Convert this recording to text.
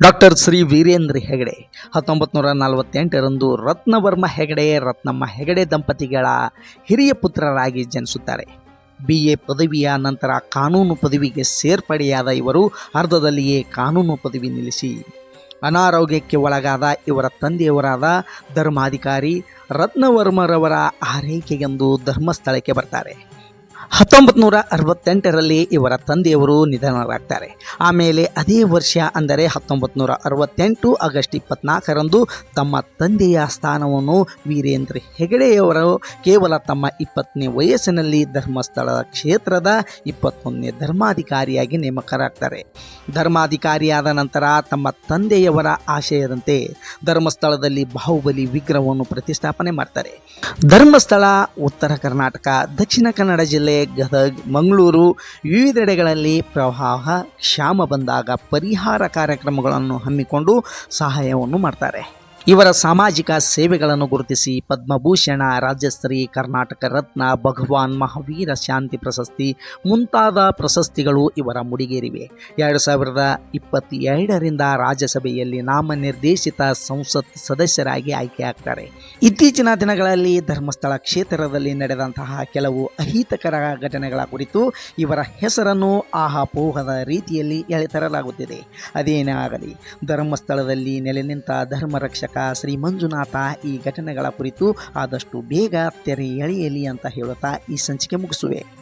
Doctor Shri Veerendra Hegde ಹತ್ತೊಂಬತ್ತು ನೂರ ನಲವತ್ತೆಂಟರಂದು ರತ್ನವರ್ಮ ಹೆಗಡೆ, ರತ್ನಮ್ಮ ಹೆಗಡೆ ದಂಪತಿಗಳ ಹಿರಿಯ ಪುತ್ರರಾಗಿ ಜನಿಸುತ್ತಾರೆ. ಬಿ ಎ ಪದವಿಯ ನಂತರ ಕಾನೂನು ಪದವಿಗೆ ಸೇರ್ಪಡೆಯಾದ ಇವರು ಅರ್ಧದಲ್ಲಿಯೇ ಕಾನೂನು ಪದವಿ ನಿಲ್ಲಿಸಿ, ಅನಾರೋಗ್ಯಕ್ಕೆ ಒಳಗಾದ ಇವರ ತಂದೆಯವರಾದ ಧರ್ಮಾಧಿಕಾರಿ ರತ್ನವರ್ಮರವರ ಆರೈಕೆಗೆಂದು ಧರ್ಮಸ್ಥಳಕ್ಕೆ ಬರ್ತಾರೆ. ಹತ್ತೊಂಬತ್ತು ನೂರ ಅರವತ್ತೆಂಟರಲ್ಲಿ ಇವರ ತಂದೆಯವರು ನಿಧನರಾಗ್ತಾರೆ. ಆಮೇಲೆ ಅದೇ ವರ್ಷ, ಅಂದರೆ ಹತ್ತೊಂಬತ್ತು ನೂರ ಅರವತ್ತೆಂಟು ಆಗಸ್ಟ್ ಇಪ್ಪತ್ನಾಲ್ಕರಂದು ತಮ್ಮ ತಂದೆಯ ಸ್ಥಾನವನ್ನು ವೀರೇಂದ್ರ ಹೆಗಡೆಯವರು ಕೇವಲ ತಮ್ಮ ಇಪ್ಪತ್ತನೇ ವಯಸ್ಸಿನಲ್ಲಿ ಧರ್ಮಸ್ಥಳ ಕ್ಷೇತ್ರದ ಇಪ್ಪತ್ತೊಂದನೇ ಧರ್ಮಾಧಿಕಾರಿಯಾಗಿ ನೇಮಕರಾಗ್ತಾರೆ. ಧರ್ಮಾಧಿಕಾರಿಯಾದ ನಂತರ ತಮ್ಮ ತಂದೆಯವರ ಆಶಯದಂತೆ ಧರ್ಮಸ್ಥಳದಲ್ಲಿ ಬಾಹುಬಲಿ ವಿಗ್ರಹವನ್ನು ಪ್ರತಿಷ್ಠಾಪನೆ ಮಾಡ್ತಾರೆ. ಧರ್ಮಸ್ಥಳ, ಉತ್ತರ ಕರ್ನಾಟಕ, ದಕ್ಷಿಣ ಕನ್ನಡ ಜಿಲ್ಲೆ ಗದಗ್ ಮಂಗಳೂರು ವಿವಿಧೆಡೆಗಳಲ್ಲಿ ಪ್ರವಾಹ ಕ್ಷಾಮ ಬಂದಾಗ ಪರಿಹಾರ ಕಾರ್ಯಕ್ರಮಗಳನ್ನು ಹಮ್ಮಿಕೊಂಡು ಸಹಾಯವನ್ನು ಮಾಡ್ತಾರೆ. ಇವರ ಸಾಮಾಜಿಕ ಸೇವೆಗಳನ್ನು ಗುರುತಿಸಿ ಪದ್ಮಭೂಷಣ, ರಾಜ್ಯಶ್ರೀ, ಕರ್ನಾಟಕ ರತ್ನ, ಭಗವಾನ್ ಮಹಾವೀರ ಶಾಂತಿ ಪ್ರಶಸ್ತಿ ಮುಂತಾದ ಪ್ರಶಸ್ತಿಗಳು ಇವರ ಮುಡಿಗೇರಿವೆ. ಎರಡು ಸಾವಿರದ ಇಪ್ಪತ್ತೆರಡರಿಂದ ರಾಜ್ಯಸಭೆಯಲ್ಲಿ ನಾಮನಿರ್ದೇಶಿತ ಸಂಸತ್ ಸದಸ್ಯರಾಗಿ ಆಯ್ಕೆಯಾಗ್ತಾರೆ. ಇತ್ತೀಚಿನ ದಿನಗಳಲ್ಲಿ ಧರ್ಮಸ್ಥಳ ಕ್ಷೇತ್ರದಲ್ಲಿ ನಡೆದಂತಹ ಕೆಲವು ಅಹಿತಕರ ಘಟನೆಗಳ ಕುರಿತು ಇವರ ಹೆಸರನ್ನು ಆಹಾಪೋಹದ ರೀತಿಯಲ್ಲಿ ಎಳೆತರಲಾಗುತ್ತಿದೆ. ಅದೇನೇ ಆಗಲಿ ಧರ್ಮಸ್ಥಳದಲ್ಲಿ ನೆಲೆ ನಿಂತ ಧರ್ಮರಕ್ಷಕ ಶ್ರೀ ಮಂಜುನಾಥ ಈ ಘಟನೆಗಳ ಕುರಿತು ಆದಷ್ಟು ಬೇಗ ತೆರೆ ಎಳೆಯಲಿ ಅಂತ ಹೇಳುತ್ತಾ ಈ ಸಂಚಿಕೆ ಮುಗಿಸುವೆ.